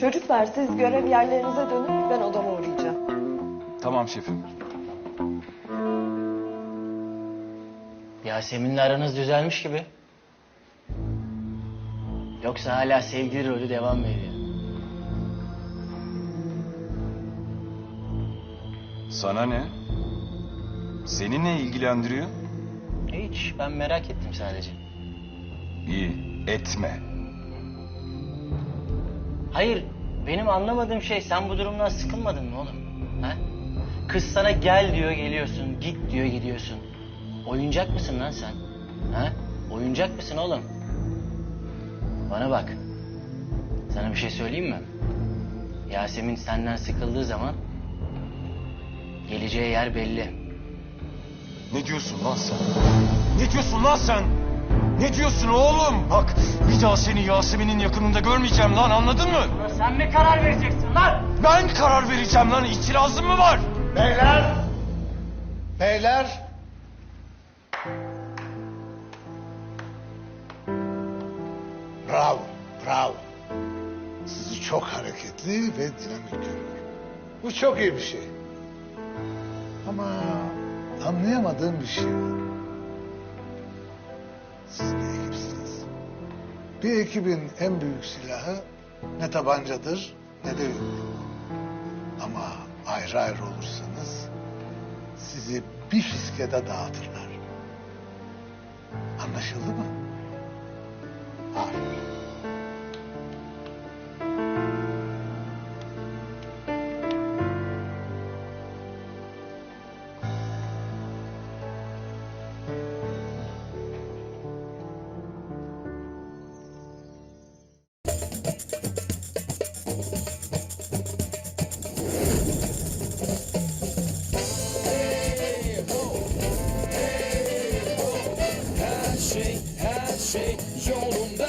Çocuklar siz görev yerlerinize dönün ben odama uğrayacağım. Tamam şefim. Yasemin'le aranız düzelmiş gibi. Yoksa hala sevgili rolü devam mı ediyor? Sana ne? Seni ne ilgilendiriyor? Hiç ben merak ettim sadece. İyi, etme. Hayır benim anlamadığım şey sen bu durumdan sıkılmadın mı oğlum? Ha? Kız sana gel diyor geliyorsun, git diyor gidiyorsun. Oyuncak mısın lan sen? Ha? Oyuncak mısın oğlum? Bana bak. Sana bir şey söyleyeyim mi? Yasemin senden sıkıldığı zaman geleceği yer belli. Ne diyorsun lan sen? Ne diyorsun lan sen? Ne diyorsun oğlum? Bak bir daha seni Yasemin'in yakınında görmeyeceğim lan anladın mı? Sen mi karar vereceksin lan? Ben karar vereceğim lan itirazın mı var? Beyler! Beyler! Bravo, bravo. Sizi çok hareketli ve dinamik görüyorum. Bu çok iyi bir şey. Ama anlayamadığım bir şey var. Bir ekibin en büyük silahı ne tabancadır ne de yumruk. Ama ayrı ayrı olursanız sizi bir fiskede dağıtırlar. Anlaşıldı mı? Aferin. Şey her şey yolunda